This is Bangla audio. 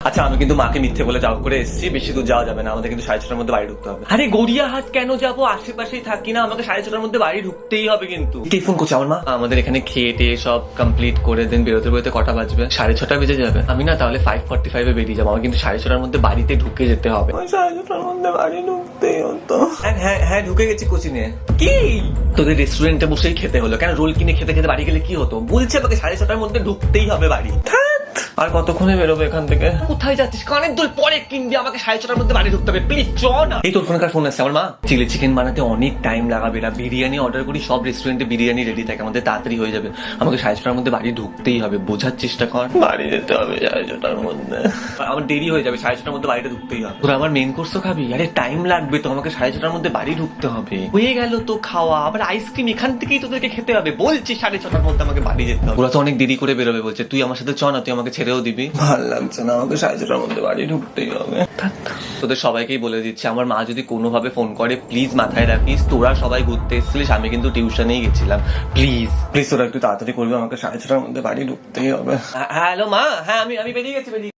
আচ্ছা আমি কিন্তু মাকে মিথ্যে বলে যাও করে এসেছি বেশি দূর যাওয়া যাবে না আমাদের কিন্তু সাড়ে ছটার মধ্যে বাড়ি ঢুকতে হবে। আরে গড়িয়াহাট কেন যাব? আশেপাশেই থাকি না আমাকে সাড়ে ছটার মধ্যে বাড়ি ঢুকতেই হবে কিন্তু। কে ফোন করছে আমার মা? আমাদের এখানে খেয়ে টেয়ে সব কমপ্লিট করে দেন বেরোতে বেরোতে কটা বাজবে? সাড়ে ছটা বেজে যাবে। আমি না তাহলে ফাইভ ফর্টি ফাইভে বেরিয়ে যাব আমার কিন্তু সাড়ে ছটার মধ্যে বাড়িতে ঢুকে যেতে হবে। সাড়ে ছটার মধ্যে বাড়ি ঢুকতেই হতো। হ্যাঁ হ্যাঁ হ্যাঁ ঢুকে গেছি কোচিনে কি? তোদের রেস্টুরেন্টে বসেই খেতে হলো। কেন রোল কিনে খেতে খেতে বাড়ি গেলে কি হতো? বলছে আমাকে সাড়ে ছটার মধ্যে ঢুকতেই হবে বাড়ি। আর কতক্ষণে বেরোবে এখান থেকে? কোথায় যাচ্ছিস? কানের দুল পরে কিনবি আমাকে সাড়ে ছটার মধ্যে বাড়ি ঢুকতে হবে। প্লিজ চ না। এই তোর ফোনকার ফোন আসছে আমার মা? চিলি চিকেন বানাতে অনেক টাইম লাগাবে না বিরিয়ানি অর্ডার করি সব রেস্টুরেন্টে বিরিয়ানি রেডি থাকে। আমাদের তাড়াতাড়ি হয়ে যাবে। আমাকে সাড়ে ছটার মধ্যে বাড়ি ঢুকতেই হবে। বোঝার চেষ্টা কর। বাড়ি যেতে হবে সাড়ে ছটার মধ্যে। আমার দেরি হয়ে যাবে। সাড়ে ছটার মধ্যে বাড়িতে ঢুকতেই হবে। তোরা আমার মেন কোর্সও খাবি? আরে টাইম লাগবে তো। আমাকে সাড়ে ছটার মধ্যে বাড়ি ঢুকতে হবে। হয়ে গেল তো খাওয়া। আবার আইসক্রিম এখান থেকেই তোদেরকে খেতে হবে। বলছি সাড়ে ছটার মধ্যে আমাকে বাড়ি যেতে হবে। ওরা তো অনেক দেরি করে বেরোবে। বলছে তুই আমার সাথে চ না। তুই আমাকে ছেড়েও দিবি? ভালো লাগছে না আমাকে সাড়ে ছটার মধ্যে বাড়ি ঢুকতেই হবে। তোদের সবাইকেই বলে দিচ্ছি আমার মা যদি কোনোভাবে ফোন করে প্লিজ মাথায় রাখিস তোরা সবাই ঘুরতে এসেছিলিস আমি কিন্তু টিউশনেই গেছিলাম। প্লিজ প্লিজ তোরা একটু তাড়াতাড়ি করবি আমাকে সাড়ে ছটার মধ্যে বাড়ি ঢুকতেই হবে। হ্যালো মা হ্যাঁ আমি আমি বেরিয়ে গেছি বেরিয়ে